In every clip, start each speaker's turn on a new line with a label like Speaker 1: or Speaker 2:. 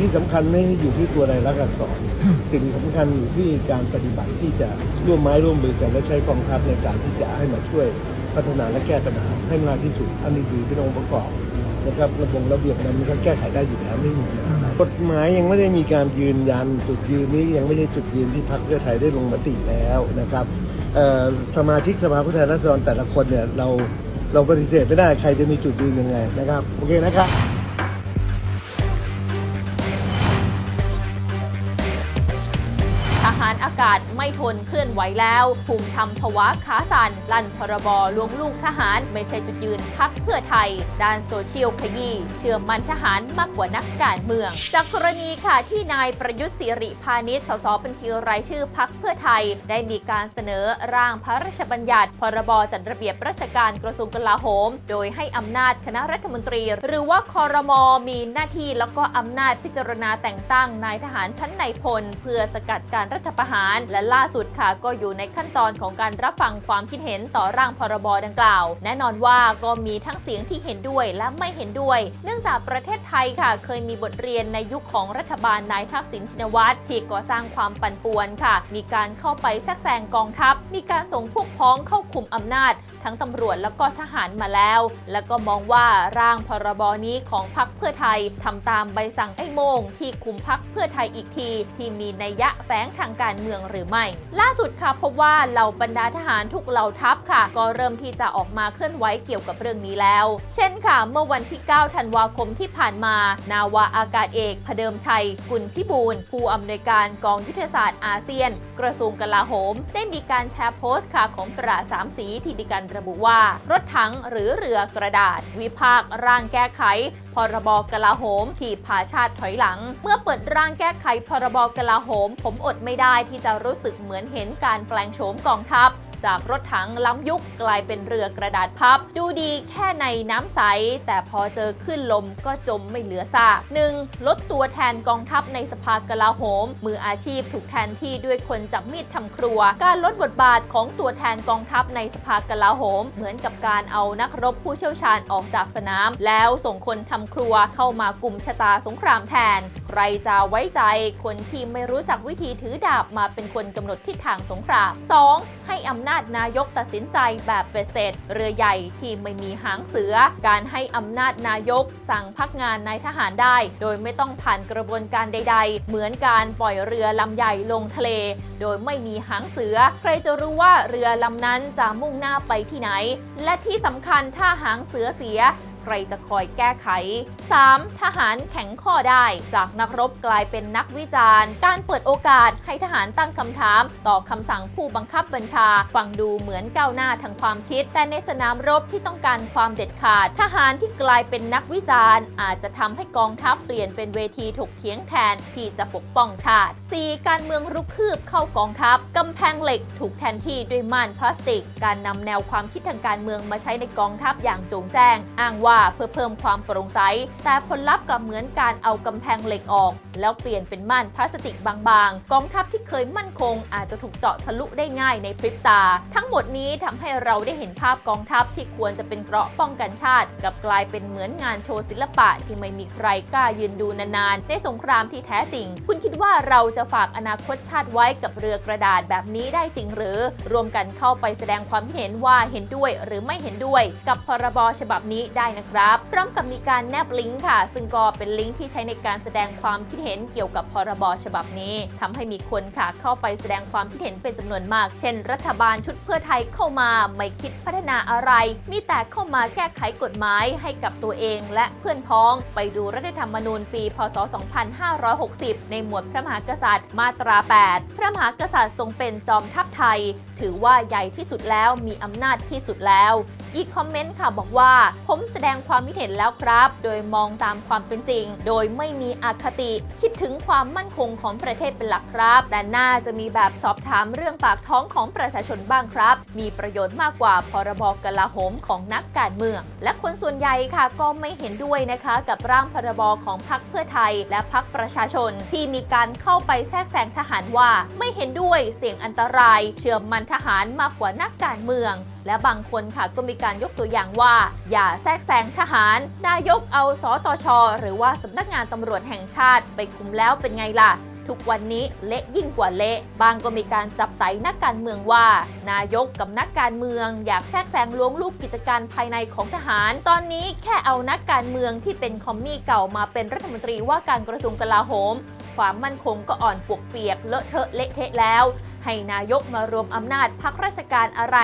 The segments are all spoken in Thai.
Speaker 1: ที่สำคัญไม่ได้อยู่ที่ตัวรายลักษณ์อักษรสิ่งสำคัญอยู่ที่การปฏิบัติที่จะร่วมไม้ร่วมมือกันและใช้กองทัพในการที่จะให้มาช่วยพัฒนาและแก้ปัญหาให้มากที่สุด อันนี้คือเป็นองค์ประกอบนะครับระบบระเบียบนั้นมันก็แก้ไขได้อยู่แล้วไม่มีปัญหากฎหมายยังไม่ได้มีการยืนยันจุดยืนนี้ยังไม่ใช่จุดยืนที่พรรคเพื่อไทยได้ลงมติแล้วนะครับเอ่อสมาชิกสภาผู้แทนราษฎรแต่ละคนเนี่ยเราเราปฏิเสธไม่ได้ใครจะมีจุดยืนยังไงนะครับโอเคนะครับ
Speaker 2: กาศไม่ทนเคลื่อนไหวแล้วภูมิทำภวะขาสันลั่นพรบลวงลูกทหารไม่ใช่จุดยืนพักเพื่อไทย ด้านโซเชียลขยี้เชื่อมันทหารมากกว่านักการเมือง จากกรณีค่ะที่นายประยุทธ์สิริพานิชสสบัญชีรายชื่อพักเพื่อไทย ได้มีการเสนอร่างพระราชบัญญัติ พรบจัดระเบียบราชการกระทรวงกลาโหม โดยให้อำนาจคณะรัฐมนตรี หรือว่าคอรมอมีหน้าที่แล้วก็อำนาจพิจารณาแต่งตั้งนายทหารชั้นในพล เพื่อสกัดการรัฐประหารและล่าสุดค่ะก็อยู่ในขั้นตอนของการรับฟังความคิดเห็นต่อร่างพรบดังกล่าว แน่นอนว่าก็มีทั้งเสียงที่เห็นด้วยและไม่เห็นด้วย เนื่องจากประเทศไทยค่ะเคยมีบทเรียนในยุคของรัฐบาลนายทักษิณชินวัตรที่ก่อสร้างความปั่นป่วนค่ะ มีการเข้าไปแทรกแซงกองทัพ มีการส่งพวกพ้องเข้าคุมอำนาจ ทั้งตำรวจแล้วก็ทหารมาแล้ว แล้วก็มองว่าร่างพรบนี้ของพรรคเพื่อไทยทำตามใบสั่งไอ้โมง ที่คุมพรรคเพื่อไทยอีกที ที่มีนัยยะแฝงทางการเมืองหรือไม่ ล่าสุดค่ะพบว่าเหล่าบรรดาทหารทุกเหล่าทัพ ค่ะ ก็เริ่มที่จะออกมาเคลื่อนไหวเกี่ยวกับเรื่องนี้แล้ว เช่นค่ะ เมื่อวันที่ 9 ธันวาคมที่ผ่านมา นาวาอากาศเอกพเดิมชัย กุลพิบูลผู้อำนวยการกองยุทธศาสตร์อาเซียน กระทรวงกลาโหม ได้มีการแชร์โพสต์ค่ะของตราสามสีที่มีการระบุว่า รถถังหรือเรือกระดาษ วิพากษ์ร่างแก้ไข พรบกลาโหมที่พาชาติถอยหลัง เมื่อเปิดร่างแก้ไขพรบกลาโหม ผมอดไม่ได้ที่จะรู้สึกเหมือนเห็นการแปลงโฉมกองทัพ จากรถถังล้ำยุคกลายเป็นเรือกระดาษพับ ดูดีแค่ในน้ำใส แต่พอเจอขึ้นลมก็จมไม่เหลือซากหนึ่งลดตัวแทนกองทัพในสภากลาโหม มืออาชีพถูกแทนที่ด้วยคนจับมีดทำครัว การลดบทบาทของตัวแทนกองทัพในสภากลาโหม เหมือนกับการเอานักรบผู้เชี่ยวชาญออกจากสนาม แล้วส่งคนทำครัวเข้ามากลุ่มชะตาสงครามแทน ใครจะไว้ใจคนที่ไม่รู้จักวิธีถือดาบมาเป็นคนกำหนดทิศทางสงคราม 2. ให้อำนาจนายกตัดสินใจแบบเบ็ดเสร็จ เรือใหญ่ที่ไม่มีหางเสือ การให้อำนาจนายก สั่งพักงานนายทหารได้ โดยไม่ต้องผ่านกระบวนการใด ๆ เหมือนการปล่อยเรือลำใหญ่ลงทะเล โดยไม่มีหางเสือ ใครจะรู้ว่าเรือลำนั้นจะมุ่งหน้าไปที่ไหน และที่สำคัญถ้าหางเสือเสีย ใครจะคอยแก้ไข 3. ทหารแข็งข้อได้ จากนักรบกลายเป็นนักวิจารณ์ การเปิดโอกาสให้ทหารตั้งคำถาม ต่อคำสั่งผู้บังคับบัญชา ฟังดูเหมือนก้าวหน้าทางความคิด แต่ในสนามรบที่ต้องการความเด็ดขาด ทหารที่กลายเป็นนักวิจารณ์ อาจจะทำให้กองทัพเปลี่ยนเป็นเวทีถกเถียงแทนที่จะปกป้องชาติ 4. การเมืองรุกคืบเข้ากองทัพกำแพงเหล็กถูกแทนที่ด้วยม่านพลาสติก การนำแนวความคิดทางการเมืองมาใช้ในกองทัพอย่างโจงแจ้ง อ้างว่าเพื่อเพิ่มความโปร่งใส แต่ผลลัพธ์กลับเหมือนการเอากำแพงเหล็กออก แล้วเปลี่ยนเป็นม่านพลาสติกบางๆ กองทัพที่เคยมั่นคง อาจจะถูกเจาะทะลุได้ง่ายในพริบตา ทั้งหมดนี้ทำให้เราได้เห็นภาพกองทัพที่ควรจะเป็นเกราะป้องกันชาติ กับกลายเป็นเหมือนงานโชว์ศิลปะที่ไม่มีใครกล้ายืนดูนานๆในสงครามที่แท้จริง คุณคิดว่าเราจะฝากอนาคตชาติไว้กับเรือกระดาษแบบนี้ได้จริงหรือ รวมกันเข้าไปแสดงความเห็นว่าเห็นด้วยหรือไม่เห็นด้วย กับพรบฉบับนี้ได้นะครับ พร้อมกับมีการแนบลิงก์ค่ะ ซึ่งก็เป็นลิงก์ที่ใช้ในการแสดงความคิดเห็นเกี่ยวกับพรบฉบับนี้ทำให้มีคนค่ะเข้าไปแสดงความคิดเห็นเป็นจำนวนมาก เช่น รัฐบาลชุดเพื่อไทยเข้ามาไม่คิดพัฒนาอะไร มีแต่เข้ามาแก้ไขกฎหมายให้กับตัวเองและเพื่อนพ้อง ไปดูรัฐธรรมนูญปี พศ 2560 ในหมวดพระมหากษัตริย์มาตรา 8 พระมหากษัตริย์ทรงเป็นจอมทัพไทย ถือว่าใหญ่ที่สุดแล้วมีอำนาจที่สุดแล้ว อีกคอมเมนต์ค่ะบอกว่า ผมแสดงงความคิดเห็นแล้วครับ โดยมองตามความเป็นจริง โดยไม่มีอคติ คิดถึงความมั่นคงของประเทศเป็นหลักครับ แต่น่าจะมีแบบสอบถามเรื่องปากท้องของประชาชนบ้างครับ มีประโยชน์มากกว่าพรบกลาโหมของนักการเมือง และคนส่วนใหญ่ค่ะก็ไม่เห็นด้วยนะคะ กับร่างพรบของพรรคเพื่อไทย และพรรคประชาชน ที่มีการเข้าไปแทรกแซงทหารว่า ไม่เห็นด้วยเสี่ยงอันตราย เชื่อมันทหารมากกว่านักการเมืองและบางคนค่ะก็มีการยกตัวอย่างว่า อย่าแทรกแซงทหาร นายกเอาสอตชหรือว่าสำนักงานตำรวจแห่งชาติไปคุมแล้วเป็นไงล่ะทุกวันนี้เละยิ่งกว่าเละ บางก็มีการจับไตนักการเมืองว่า นายกกับนักการเมือง อยากแทรกแซงล้วงลูกกิจการภายในของทหาร ตอนนี้แค่เอานักการเมืองที่เป็นคอมมี่เก่ามาเป็นรัฐมนตรีว่าการกระทรวงกลาโหม ความมั่นคงก็อ่อนปวกเปียกเลอะเทอะเละเทะแล้ว ให้นายกมารวมอำนาจพักราชการอะไร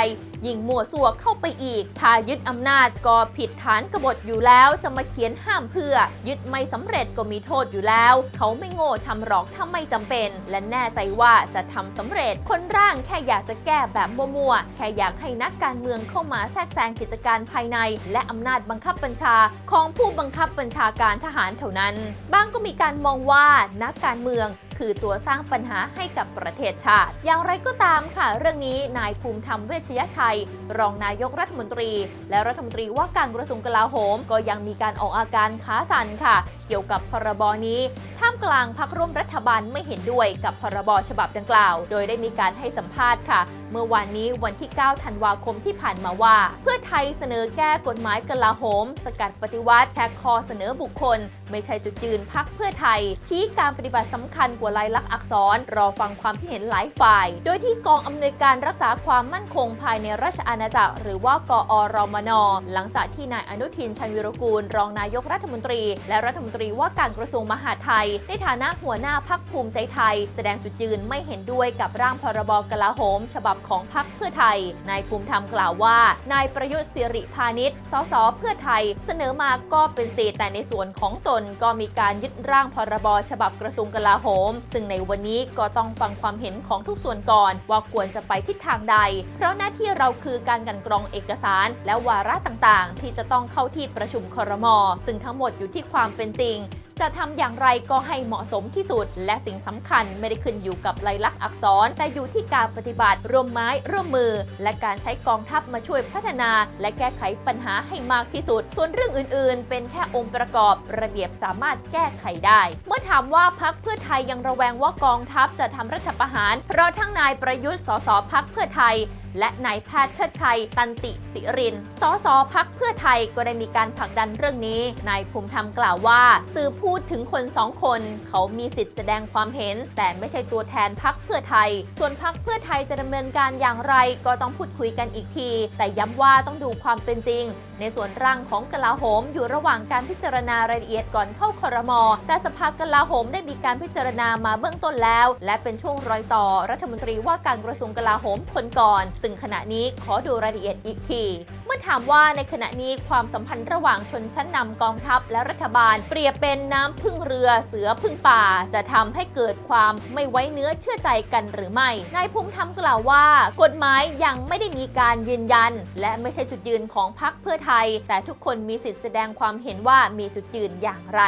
Speaker 2: ยิ่งมั่วซั่วเข้าไปอีก ถ้ายึดอำนาจก็ผิดฐานกบฏอยู่แล้วจะมาเขียนห้ามเพื่อ ยึดไม่สำเร็จก็มีโทษอยู่แล้ว เขาไม่โง่ทำหรอกถ้าไม่จำเป็น และแน่ใจว่าจะทำสำเร็จ คนร่างแค่อยากจะแก้แบบมั่วๆ แค่อยากให้นักการเมืองเข้ามาแทรกแซงกิจการภายใน และอำนาจบังคับบัญชา ของผู้บังคับบัญชาการทหารเท่านั้นบางก็มีการมองว่านักการเมืองคือตัวสร้างปัญหาให้กับประเทศชาติ อย่างไรก็ตามค่ะ เรื่องนี้นายภูมิธรรมเวชยชัย รองนายกรัฐมนตรี และรัฐมนตรีว่าการกระทรวงกลาโหม ก็ยังมีการออกอาการขาสันค่ะ เกี่ยวกับพรบนี้ ท่ามกลางพักร่วมรัฐบาลไม่เห็นด้วยกับพรบฉบับดังกล่าว โดยได้มีการให้สัมภาษณ์ค่ะ เมื่อวานนี้วันที่ 9 ธันวาคมที่ผ่านมาว่า เพื่อไทยเสนอแก้กฎหมายกลาโหม สกัดปฏิวัติแค่คอเสนอบุคคล ไม่ใช่จุดยืนพักเพื่อไทย ชี้การปฏิบัติสำคัญกว่าลายลักษณ์อักษร รอฟังความคิดเห็นหลายฝ่าย โดยที่กองอำนวยการรักษาความมั่นคงภายในราชอาณาจักร หรือว่ากอรมน หลังจากที่นายอนุทินชัยวิรกูล รองนายกรัฐมนตรี และรัฐมนตรีว่าการกระทรวงมหาดไทย ในฐานะหัวหน้าพักภูมิใจไทย แสดงจุดยืนไม่เห็นด้วยกับร่างพรบกลาโหม ฉบับของพักเพื่อไทย นายภูมิธรรมกล่าวว่า นายประยุทธ์สิริพานิชสสเพื่อไทย เสนอมาก็เป็นสิทธิ์แต่ในส่วนของตนก็มีการยึดร่างพรบฉบับกระทรวงกลาโหม ซึ่งในวันนี้ก็ต้องฟังความเห็นของทุกส่วนก่อน ว่าควรจะไปทิศทางใด เพราะหน้าที่เราราคือการกันกรองเอกสาร และวาระต่างๆ ที่จะต้องเข้าที่ประชุมครมซึ่งทั้งหมดอยู่ที่ความเป็นจริง จะทำอย่างไรก็ให้เหมาะสมที่สุด และสิ่งสำคัญไม่ได้ขึ้นอยู่กับลายลักษณ์อักษร แต่อยู่ที่การปฏิบัติร่วมไม้ร่วมมือ และการใช้กองทัพมาช่วยพัฒนา และแก้ไขปัญหาให้มากที่สุด ส่วนเรื่องอื่น ๆ เป็นแค่องค์ประกอบ ระเบียบสามารถแก้ไขได้ เมื่อถามว่าพักเพื่อไทยยังระแวงว่ากองทัพจะทำรัฐประหาร เพราะทั้งนายประยุทธ์สสพักเพื่อไทยและนายแพทย์เชิดชัย ตันติศิริน สสพักเพื่อไทยก็ได้มีการผลักดันเรื่องนี้ นายภูมิธรรมกล่าวว่า สื่อผพูดถึงคนสองคน เขามีสิทธิ์แสดงความเห็น แต่ไม่ใช่ตัวแทนพักเพื่อไทย ส่วนพักเพื่อไทยจะดำเนินการอย่างไร ก็ต้องพูดคุยกันอีกที แต่ย้ำว่าต้องดูความเป็นจริง ในส่วนร่างของกลาโหม อยู่ระหว่างการพิจารณารายละเอียดก่อนเข้าคอรมอแต่สภากลาโหมได้มีการพิจารณามาเบื้องต้นแล้ว และเป็นช่วงรอยต่อ รัฐมนตรีว่าการกระทรวงกลาโหมคนก่อน ซึ่งขณะนี้ขอดูรายละเอียดอีกที อถามว่าในขณะนี้ความสัมพันธ์ระหว่างชนชั้นนำกองทัพและรัฐบาล เปรียบเป็นน้ำพึ่งเรือเสือพึ่งป่า จะทำให้เกิดความไม่ไว้เนื้อเชื่อใจกันหรือไม่ นายภูมิธรรมกล่าวว่า กฎหมายยังไม่ได้มีการยืนยัน และไม่ใช่จุดยืนของพรรคเพื่อไทย แต่ทุกคนมีสิทธิแสดงความเห็นว่ามีจุดยืนอย่างไร